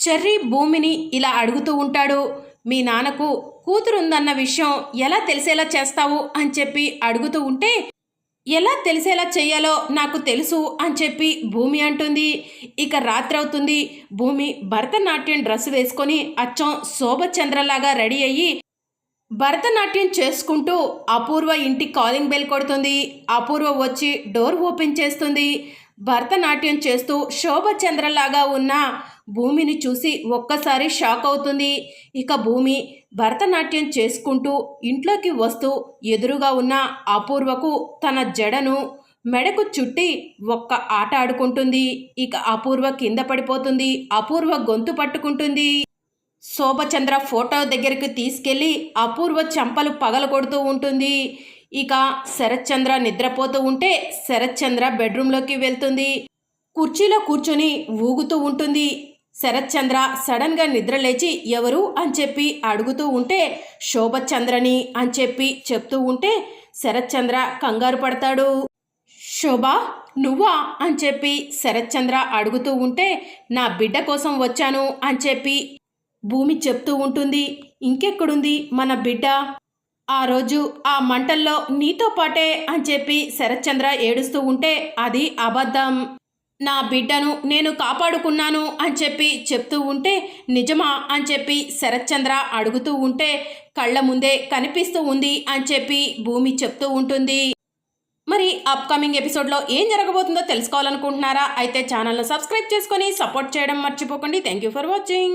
Cherry భూమిని ఇలా అడుగుతూ ఉంటాడు. మీ నాన్నకు కూతురుందన్న విషయం ఎలా తెలిసేలా చేస్తావు? అని చెప్పి అడుగుతూ ఉంటే ఎలా తెలిసేలా చెయ్యాలో నాకు తెలుసు అని చెప్పి భూమి అంటుంది. ఇక రాత్రి అవుతుంది భూమి భరతనాట్యం డ్రెస్ వేసుకొని అచ్చం శోభచంద్రలాగా రెడీ అయ్యి భరతనాట్యం చేసుకుంటూ అపూర్వ ఇంటి కాలింగ్ బెల్ కొడుతుంది. అపూర్వ వచ్చి డోర్ ఓపెన్ చేస్తుంది. భరతనాట్యం చేస్తూ శోభచంద్రలాగా ఉన్న భూమిని చూసి ఒక్కసారి షాక్ అవుతుంది. ఇక భూమి భరతనాట్యం చేసుకుంటూ ఇంట్లోకి వస్తూ ఎదురుగా ఉన్న అపూర్వకు తన జడను మెడకు చుట్టి ఒక్క ఆట ఆడుకుంటుంది. ఇక అపూర్వ కింద పడిపోతుంది. అపూర్వ గొంతు పట్టుకుంటుంది. శోభచంద్ర ఫోటో దగ్గరికి తీసుకెళ్ళి అపూర్వ చెంపలు పగలగొడుతూ ఉంటుంది. ఇక శరత్చంద్ర నిద్రపోతూ ఉంటే శరత్చంద్ర బెడ్రూమ్లోకి వెళ్తుంది. కుర్చీలో కూర్చొని ఊగుతూ ఉంటుంది. శరత్చంద్ర సడన్గా నిద్ర లేచి ఎవరు అని చెప్పి అడుగుతూ ఉంటే శోభచంద్రని అని చెప్పి చెప్తూ ఉంటే శరత్చంద్ర కంగారు పడతాడు. శోభ నువ్వా? అని చెప్పి శరత్చంద్ర అడుగుతూ ఉంటే నా బిడ్డ కోసం వచ్చాను అని చెప్పి భూమి చెప్తూ ఉంటుంది. ఇంకెక్కడుంది మన బిడ్డ? ఆ రోజు ఆ మంటల్లో నీతో పాటే అని చెప్పి శరత్చంద్ర ఏడుస్తూ ఉంటే అది అబద్ధం. నా బిడ్డను నేను కాపాడుకున్నాను అని చెప్పి చెప్తూ ఉంటే నిజమా అని చెప్పి శరత్చంద్ర అడుగుతూ ఉంటే కళ్ళ ముందే కనిపిస్తూ ఉంది అని చెప్పి భూమి చెప్తూ ఉంటుంది. మరి అప్కమింగ్ ఎపిసోడ్లో ఏం జరగబోతుందో తెలుసుకోవాలనుకుంటున్నారా? అయితే ఛానల్ను సబ్స్క్రైబ్ చేసుకొని సపోర్ట్ చేయడం మర్చిపోకండి. Thank you for watching